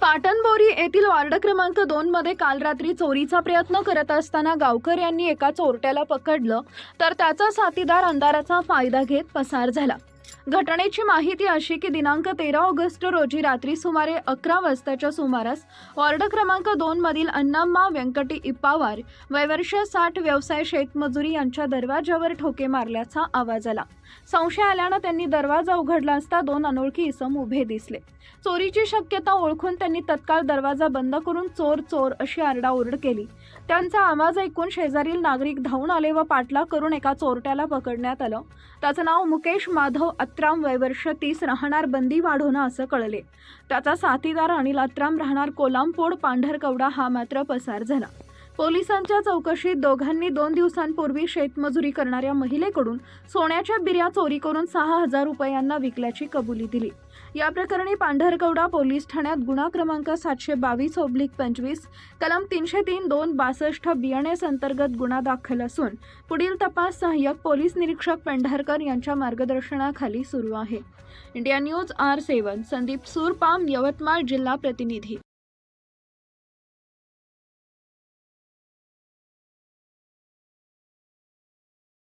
पाटणबोरी येथील वार्ड क्रमांक दोन मध्ये काल रात्री चोरीचा प्रयत्न करत असताना गावकर यांनी एका चोरट्याला पकडलं तर त्याचा साथीदार अंधाराचा फायदा घेत पसार झाला. घटनेची माहिती अशी की दिनांक तेरा ऑगस्ट रोजी रात्री सुमारे अकरा वाजताच्या सुमारास वॉर्ड क्रमांक दोन मधील अण्णाम्मा व्यंकटी इप्पावार वयवर्ष साठ व्यवसाय शेतमजुरी यांच्या दरवाजावर ठोके मारल्याचा आवाज आला. संशय आल्यानं त्यांनी दरवाजा उघडला असता दोन अनोळखी इसम उभे दिसले. चोरीची शक्यता ओळखून त्यांनी तत्काळ दरवाजा बंद करून चोर चोर अशी आरडाओरड केली. त्यांचा आवाज ऐकून शेजारील नागरिक धावून आले व पाठला करून एका चोरट्याला पकडण्यात आलं. त्याचं नाव मुकेश माधव अत्राम वयवर्ष तीस राहणार बंदी वाढवणं असं कळले. त्याचा साथीदार अनिल अत्राम राहणार कोलामपोड पांढरकवडा हा मात्र पसार झाला. पोलिसांच्या चौकशीत दोघांनी दोन दिवसांपूर्वी शेतमजुरी करणाऱ्या महिलेकडून सोन्याच्या बिर्या चोरी करून सहा हजार रुपयांना विकल्याची कबुली दिली. या प्रकरणी पांढरकवडा पोलीस ठाण्यात गुन्हा क्रमांक सातशे बावीस ओब्लिक पंचवीस कलम तीनशे तीन दोन बासष्ट बियाणेस अंतर्गत गुन्हा दाखल असून पुढील तपास सहाय्यक पोलीस निरीक्षक पेंढारकर यांच्या मार्गदर्शनाखाली सुरू आहे. India news R seven Sandeep Surpam Yavatmal जिल्हा प्रतिनिधी.